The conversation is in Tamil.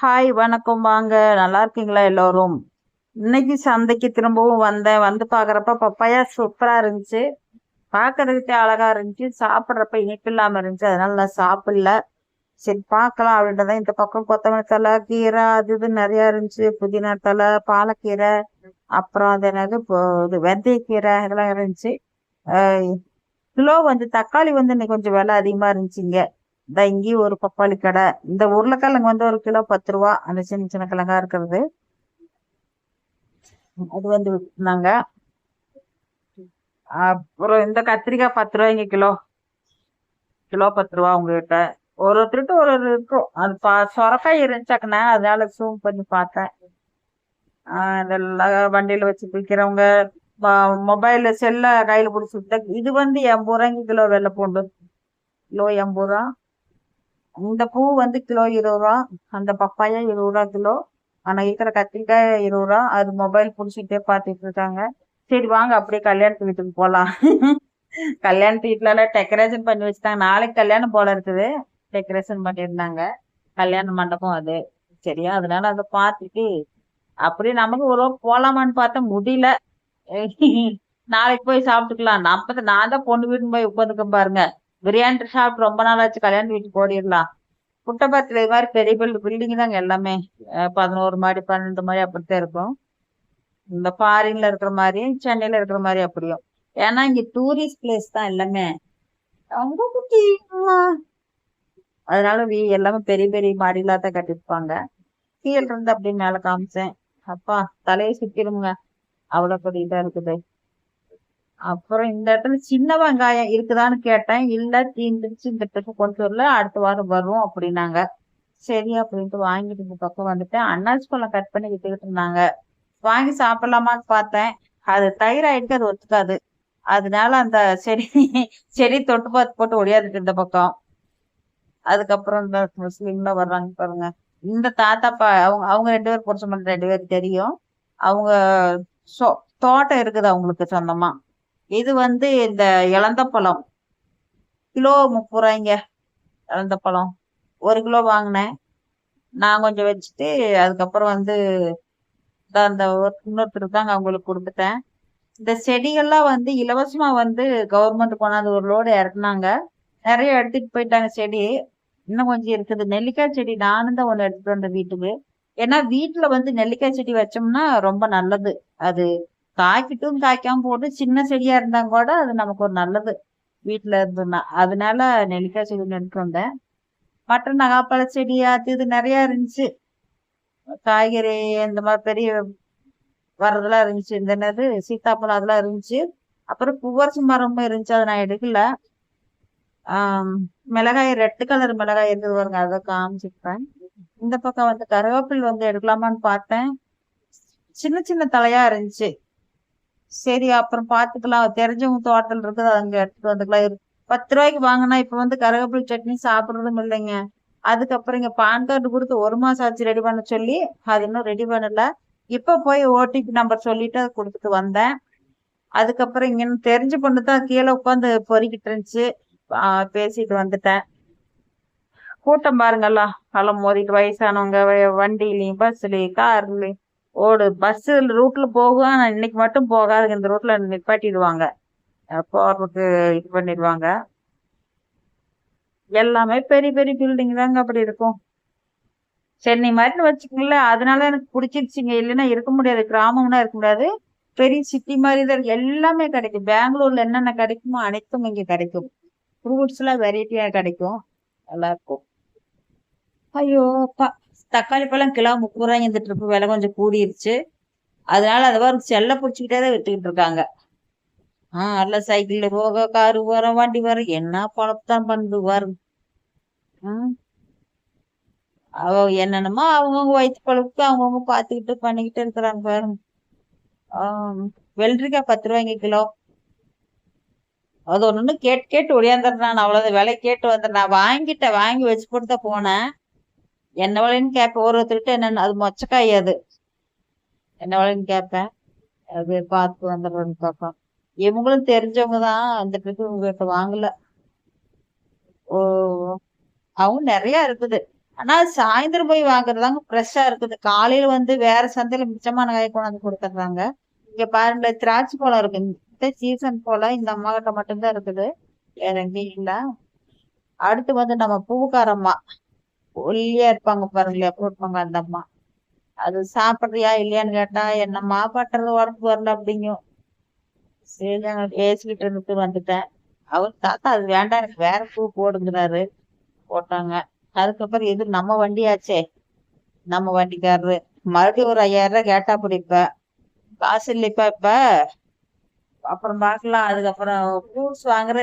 ஹாய் வணக்கம் வாங்க. நல்லா இருக்கீங்களா எல்லோரும்? இன்னைக்கு சந்தைக்கு திரும்பவும் வந்தேன். வந்து பார்க்குறப்ப பப்பாயா சூப்பராக இருந்துச்சு. பார்க்கறதுக்கே அழகாக இருந்துச்சு. சாப்பிட்றப்ப இனிப்பு இல்லாமல் இருந்துச்சு. அதனால நான் சாப்பிடல. சரி பார்க்கலாம் அப்படின்றத இந்த பக்கம் கொத்தமல்லி தலை கீரை அது இது நிறையா இருந்துச்சு. புதினா தலை பாலக்கீரை அப்புறம் அது என்னது இப்போ இது வெந்தயக்கீரை இதெல்லாம் இருந்துச்சு. கிலோ வந்து தக்காளி வந்து இன்னைக்கு கொஞ்சம் விலை அதிகமாக இருந்துச்சுங்க இந்த இங்கேயும் ஒரு பப்பாளி கடை. இந்த உருளைக்கிழங்கு வந்து ஒரு கிலோ பத்து ரூபா. அந்த சின்ன சின்ன கிழங்கா இருக்கிறது. அது வந்து விட்டுனாங்க அப்புறம் இந்த கத்திரிக்காய் பத்து ரூபாய்ங்க கிலோ. கிலோ பத்து ரூபா உங்ககிட்ட. ஒரு ஒருத்தருட்டு ஒரு ஒரு இருக்கும். அது பா சொரக்காய் இருந்துச்சாக்கண்ணா அதனால சூம் பண்ணி பார்த்தேன். இதெல்லாம் வண்டியில் வச்சு விற்கிறவங்க மொபைலில் செல்லை கையில் பிடிச்சி இது வந்து எண்பது ரூபாய்க்கு கிலோ வெள்ளை பூண்டு. கிலோ எண்பது ரூபா. இந்த பூ வந்து கிலோ இருபது ரூபா அந்த பப்பாயா இருபது ரூபா கிலோ ஆனா இருக்கிற கத்திரிக்காய் இருபது ரூபா அது மொபைல் பிடிச்சிக்கிட்டே பார்த்துட்டு இருக்காங்க. சரி வாங்க அப்படியே கல்யாணத்து வீட்டுக்கு போகலாம் கல்யாணத்து வீட்டுல எல்லாம் டெக்கரேஷன் பண்ணி வச்சுட்டாங்க. நாளைக்கு கல்யாணம் போல இருக்குது. டெக்கரேஷன் பண்ணியிருந்தாங்க. கல்யாண மண்டபம் அது. சரியா? அதனால அதை பார்த்துட்டு அப்படியே நமக்கு ஒரு போலாமான்னு பார்த்தா முடியல. நாளைக்கு போய் சாப்பிட்டுக்கலாம். நம்ம நான் தான் பொண்ணு வீட்டுன்னு போய் உட்காந்துக்க பாருங்க. பிரியாணி சாப்பிட்டு ரொம்ப நாள் ஆச்சு கல்யாண வீட்டுக்கு ஓடிடலாம். புட்டபத்தில் இது மாதிரி பெரிய பெரிய பில்டிங் தாங்க எல்லாமே. பதினோரு மாடி பன்னெண்டு மாடி அப்படித்தான் இருக்கும். இந்த ஃபாரின்ல இருக்கிற மாதிரியும் சென்னையில இருக்கிற மாதிரி அப்படியும். ஏன்னா இங்க டூரிஸ்ட் பிளேஸ் தான் எல்லாமே. ரொம்ப குட்டி. அதனால வீ எல்லாமே பெரிய பெரிய மாடியில தான் கட்டிருப்பாங்க கீழே இருந்து அப்படி மேல காமிச்சேன். அப்பா தலையை சுத்திடுங்க. அவ்வளவு பெரிய இதா இருக்குது. அப்புறம் இந்த இடத்துல சின்ன வெங்காயம் இருக்குதான்னு கேட்டேன். இல்ல தீந்துருச்சு இந்த இடத்துக்கு கொண்டு வரல அடுத்த வாரம் வரும் அப்படின்னாங்க. சரி அப்படின்ட்டு வாங்கிட்டு இந்த பக்கம் வந்துட்டேன். அன்னாசி பழம் கட் பண்ணி வித்துக்கிட்டு இருந்தாங்க. வாங்கி சாப்பிடலாமான்னு பார்த்தேன். அது தைராய்டுக்கு அது ஒத்துக்காது. அதனால அந்த செடி செடி தொட்டு பார்த்து போட்டு ஒடியாந்துட்டு இந்த பக்கம். அதுக்கப்புறம் இந்த முஸ்லீம்ல வர்றாங்க பாருங்க. இந்த தாத்தா பா அவங்க அவங்க ரெண்டு பேரும் புருஷன் ரெண்டு பேரும் தெரியும். அவங்க தோட்டம் இருக்குது அவங்களுக்கு சொந்தமா. இது வந்து இந்த இளந்த பழம். கிலோ முப்பது ரூபாய்ங்க இளந்த பழம். ஒரு கிலோ வாங்கினேன். நான் கொஞ்சம் வச்சுட்டு அதுக்கப்புறம் வந்து அந்த இன்னொருத்தர் தாங்க அவங்களுக்கு கொடுத்துட்டேன். இந்த செடிகள்லாம் வந்து இலவசமாக வந்து கவர்மெண்ட் கொண்டாந்து ஒரு லோடு இறக்குனாங்க. நிறைய எடுத்துட்டு போயிட்டாங்க செடி. இன்னும் கொஞ்சம் இருக்குது. நெல்லிக்காய் செடி நானும் தான் ஒன்று எடுத்துகிட்டு வந்தேன் வீட்டுக்கு. ஏன்னா வீட்டில் வந்து நெல்லிக்காய் செடி வச்சோம்னா ரொம்ப நல்லது. அது காய்க்கிட்டும் காய்க்காம போட்டு சின்ன செடியா இருந்தா கூட அது நமக்கு ஒரு நல்லது. வீட்டுல இருந்தோம்னா அதனால நெல்லிக்காய் செடி எடுத்து வந்தேன். மற்ற நகாப்பழ செடி அது இது நிறைய இருந்துச்சு. காய்கறி இந்த மாதிரி பெரிய வர்றதெல்லாம் இருந்துச்சு. இந்த நேரம் சீத்தாப்பழம் அதெல்லாம் இருந்துச்சு. அப்புறம் பூவரசு மரமும் இருந்துச்சு. அதை நான் எடுக்கல. மிளகாய் ரெட்டு கலர் மிளகாய் இருக்குது பாருங்க. அதை காமிச்சிருப்பேன் இந்த பக்கம் வந்து கருவேப்பில் வந்து எடுக்கலாமான்னு பார்த்தேன். சின்ன சின்ன தலையா இருந்துச்சு. சரி அப்புறம் பாத்துக்கலாம். தெரிஞ்சவங்க தோட்டத்தில் இருக்குது அங்க எடுத்துட்டு வந்துக்கலாம். பத்து ரூபாய்க்கு வாங்கினா இப்ப வந்து கருவேப்பிலை சட்னி சாப்பிடுறதும் இல்லைங்க. அதுக்கப்புறம் இங்க பான் கார்டு கொடுத்து ஒரு மாசம் ஆச்சு ரெடி பண்ண சொல்லி அது இன்னும் ரெடி பண்ணல. இப்ப போய் ஓடிபி நம்பர் சொல்லிட்டு அதை கொடுத்துட்டு வந்தேன். அதுக்கப்புறம் இங்க தெரிஞ்ச பொண்ணு தான் கீழே உட்காந்து பொறிக்கிட்டு இருந்துச்சு. பேசிட்டு வந்துட்டேன். கூட்டம் பாருங்கல்லாம் நல்லா மோதிட்டு வயசானவங்க வண்டியிலையும் பஸ்லயும் கார்லயும் ஓடு பஸ் ரூட்ல போகும் ஆனால் இன்னைக்கு மட்டும் போகாது இந்த ரூட்ல நிப்பாட்டிடுவாங்க. போறதுக்கு இது பண்ணிடுவாங்க. எல்லாமே பெரிய பெரிய பில்டிங் தாங்க அப்படி இருக்கும். சென்னை மாதிரின்னு வச்சுக்கோங்களேன் அதனால எனக்கு பிடிச்சிருச்சுங்க. இல்லைன்னா இருக்க முடியாது. கிராமம்னா இருக்க முடியாது. பெரிய சிட்டி மாதிரி தான் எல்லாமே கிடைக்கும். பெங்களூர்ல என்னென்ன கிடைக்குமோ அனைத்தும் இங்கே கிடைக்கும். ஃப்ரூட்ஸ் எல்லாம் வெரைட்டியா கிடைக்கும். நல்லா இருக்கும். ஐயோ அப்பா. தக்காளி பழம் கிலோ முப்பது ரூபாய் இந்த ட்ரிப்பு விலை கொஞ்சம் கூடிருச்சு. அதனால அதை வரும் செல்ல பிடிச்சிக்கிட்டே தான் வித்துக்கிட்டு இருக்காங்க. ஆ அல்ல சைக்கிளில் போக காரு வர வண்டி வர என்ன பழத்தான் பண்ணுது வரும் அவ என்னென்னமோ அவங்கவுங்க வயிற்று பழப்புக்கு அவங்கவுங்க பார்த்துக்கிட்டு பண்ணிக்கிட்டு இருக்கிறாங்க பாருங்க. வெள்ளரிக்காய் பத்து ரூபாய்ங்க கிலோ. அது ஒன்று கேட்டு கேட்டு ஒடியாந்துடுறேன் நான் அவ்வளவு விலை கேட்டு வந்துடுறேன். நான் வாங்கிட்டேன் வாங்கி வச்சு போட்டு தான் போனேன். என்ன வழின்னு கேட்பேன் ஒரு ஒருத்தர்கிட்ட என்னென்ன அது மொச்சக்காய் அது. என்ன வழின்னு கேட்பேன் அது பார்த்து வந்துடுறேன்னு பார்ப்போம். இவங்களும் தெரிஞ்சவங்க தான் அந்த ட்ரிப்பு உங்ககிட்ட வாங்கல. ஓ அவங்க நிறைய இருக்குது. ஆனா சாயந்தரம் போய் வாங்குறதாங்க ஃப்ரெஷ்ஷா இருக்குது. காலையில வந்து வேற சந்தையில மிச்சமான காய் கொண்டாந்து கொடுத்துட்றாங்க. இங்க பாருங்க திராட்சை பழம் இருக்கு. இந்த சீசன் போல இந்த அம்மா கிட்ட மட்டும்தான் இருக்குது. வேற எங்கேயும் இல்ல. அடுத்து வந்து நம்ம பூக்காரம்மா ஒல்லியா இருப்பாங்க பாருங்களேன் போட்டுப்பாங்க அந்த அம்மா. அது சாப்பிட்றியா இல்லையான்னு கேட்டா என்னம்மா பட்டுறது உடம்பு வரல அப்படிங்கும் சரி ஏசிக்கிட்டு பேசிக்கிட்டு இருந்துட்டு வந்துட்டேன். அவர் தாத்தா அது வேண்டாம் எனக்கு வேற பூ போடுங்கிறாரு. போட்டாங்க. அதுக்கப்புறம் எது நம்ம வண்டியாச்சே. நம்ம வண்டிக்காரரு. மறுபடியும் ஒரு ஐயாயிரம் ரூபாய் கேட்டா பிடிப்ப காசு இல்லைப்பா இப்ப. அப்புறம் பார்க்கலாம். அதுக்கப்புறம் ஃப்ரூட்ஸ் வாங்குற